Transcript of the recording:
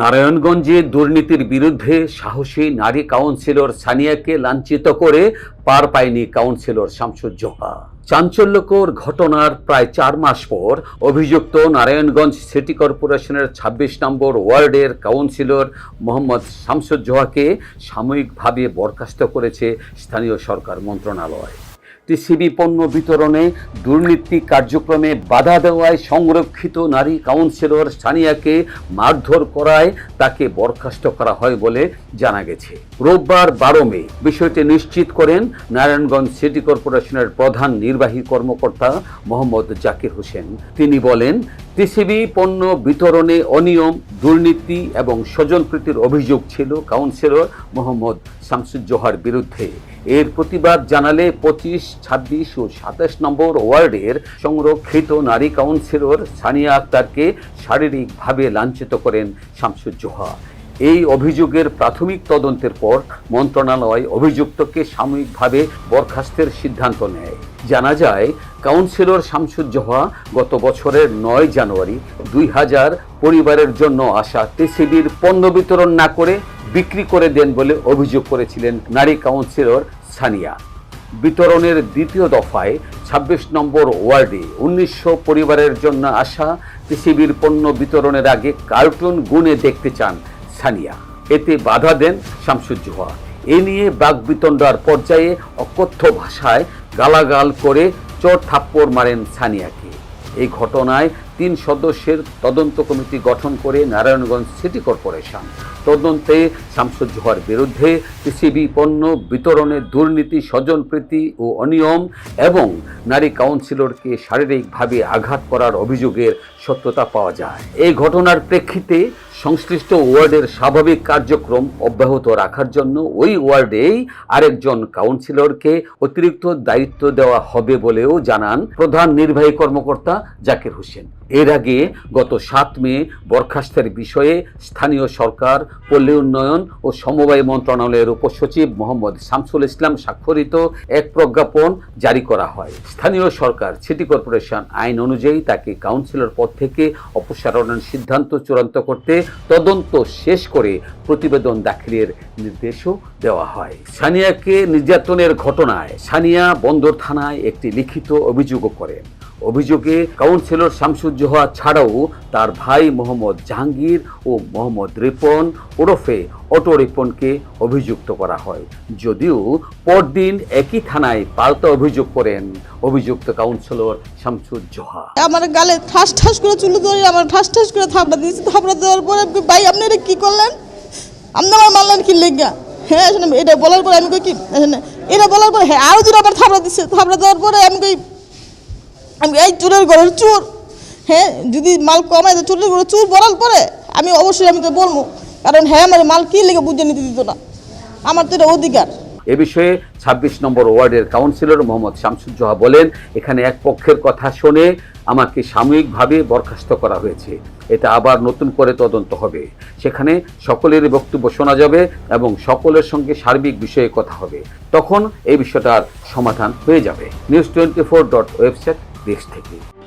নারায়ণগঞ্জে দুর্নীতির বিরুদ্ধে সাহসী নারী কাউন্সিলর সানিয়াকে লাঞ্ছিত করে পার পায়নি কাউন্সিলর শামসুজ্জোহা। চাঞ্চল্যকর ঘটনার প্রায় চার মাস পর অভিযুক্ত নারায়ণগঞ্জ সিটি কর্পোরেশনের ২৬ নম্বর ওয়ার্ডের কাউন্সিলর মোহাম্মদ শামসুজ্জোহাকে সাময়িকভাবে বরখাস্ত করেছে স্থানীয় সরকার মন্ত্রণালয়। টিসিবি পণ্য বিতরণে দুর্নীতি কার্যক্রমে বাধা দেওয়ায় সংরক্ষিত নারী কাউন্সিলর সানিয়াকে মারধর করায় তাকে বরখাস্ত করা হয় বলে জানা গেছে। রোববার বারো মে বিষয়টি নিশ্চিত করেন নারায়ণগঞ্জ সিটি কর্পোরেশনের প্রধান নির্বাহী কর্মকর্তা মোহাম্মদ জাকির হোসেন। তিনি বলেন টিসিবি পণ্য বিতরণে অনিয়ম, দুর্নীতি এবং স্বজনপ্রীতির অভিযোগ ছিল কাউন্সিলর মোহাম্মদ শামসুজ্জোহার বিরুদ্ধে। এর প্রতিবাদ জানালে পঁচিশ, ছাব্বিশ ও সাতাশ নম্বর ওয়ার্ডের সংরক্ষিত নারী কাউন্সিলর সানিয়া আক্তারকে শারীরিকভাবে লাঞ্ছিত করেন শামসুজ্জোহা। এই অভিযোগের প্রাথমিক তদন্তের পর মন্ত্রণালয় অভিযুক্তকে সাময়িকভাবে বরখাস্তের সিদ্ধান্ত নেয়। জানা যায়, কাউন্সিলর শামসুজ্জোহা গত বছরের নয় জানুয়ারি দুই হাজার পরিবারের জন্য আসা টিসিবির পণ্য বিতরণ না করে বিক্রি করে দেন বলে অভিযোগ করেছিলেন নারী কাউন্সিলর সানিয়া। বিতরণের দ্বিতীয় দফায় ২৬ নম্বর ওয়ার্ডে উনিশশো পরিবারের জন্য আসা টিসিবির পণ্য বিতরণের আগে কার্টুন গুণে দেখতে চান সানিয়া এতে বাধা দেন শামসুজ্জোহা এ নিয়ে বাগবিতণ্ডার পর্যায়ে অকথ্য ভাষায় গালাগাল করে চর থাপ্পড় মারেন সানিয়াকে এই ঘটনায় তিন সদস্যের তদন্ত কমিটি গঠন করে নারায়ণগঞ্জ সিটি কর্পোরেশন। তদন্তে শামসুজ্জোহার বিরুদ্ধে পিসিবি পণ্য বিতরণে দুর্নীতি, স্বজনপ্রীতি ও অনিয়ম এবং নারী কাউন্সিলরকে শারীরিকভাবে আঘাত করার অভিযোগের সত্যতা পাওয়া যায়। এই ঘটনার প্রেক্ষিতে সংশ্লিষ্ট ওয়ার্ডের স্বাভাবিক কার্যক্রম অব্যাহত রাখার জন্য ওই ওয়ার্ডেই আরেকজন কাউন্সিলরকে অতিরিক্ত দায়িত্ব দেওয়া হবে বলেও জানান প্রধান নির্বাহী কর্মকর্তা জাকির হোসেন। এর আগে গত সাত মে বরখাস্তের বিষয়ে স্থানীয় সরকার, পল্লী উন্নয়ন ও সমবায় মন্ত্রণালয়ের উপসচিব মোহাম্মদ শামসুল ইসলাম স্বাক্ষরিত এক প্রজ্ঞাপন জারি করা হয়। স্থানীয় সরকার, সিটি কর্পোরেশন আইন অনুযায়ী তাকে কাউন্সিলর পদ থেকে অপসারণের সিদ্ধান্ত চূড়ান্ত করতে তদন্ত শেষ করে প্রতিবেদন দাখিলের নির্দেশও দেওয়া হয়। সানিয়াকে নির্যাতনের ঘটনায় সানিয়া বন্দর থানায় একটি লিখিত অভিযোগও করেন অভিযোগে কাউন্সিলর শামসুজ্জোহা ছাড়াও তার ভাই মোহাম্মদ জাহাঙ্গীর ও মোহাম্মদ রিপন ওরফে অটো রিপনকে অভিযুক্ত করা হয়। যদিও পরদিন একই থানায় পাল্টা অভিযোগ করেন অভিযুক্ত কাউন্সিলর শামসুজ্জোহা আমার গালে ঠাস ঠাস করে চুলো ধরে আমার ঠাস ঠাস করে থাপড়া দিয়েছে। থাপড়া দেওয়ার পরে ভাই, আপনি এটা কী করলেন? আপনি আমার মারলেন কি লেগা? হ্যাঁ এটা বলার পরে আমি কই, কি? এটা বলার পরে হ্যাঁ আরও জোরে আবার থাপড়া দিচ্ছে থাপড়া দেওয়ার পরে আমি কই আমি এই চোরের ঘরের চোর হ্যাঁ যদি মাল কমায় তো চোরের ঘরে চোর বলার পরে আমি অবশ্যই আমি তো বলব, কারণ হ্যাঁ আমার মাল কী লেগে বুঝে নিতে দিত না। আমার তো অধিকার। এ বিষয়ে ২৬ নম্বর ওয়ার্ডের কাউন্সিলর মোহাম্মদ শামসুজ্জোহা বলেন, এখানে এক পক্ষের কথা শুনে আমাকে সাময়িকভাবে বরখাস্ত করা হয়েছে। এটা আবার নতুন করে তদন্ত হবে। সেখানে সকলেরই বক্তব্য শোনা যাবে এবং সকলের সঙ্গে সার্বিক বিষয়ে কথা হবে। তখন এই বিষয়টার সমাধান হয়ে যাবে। News twenty four dot website দেশ থেকে।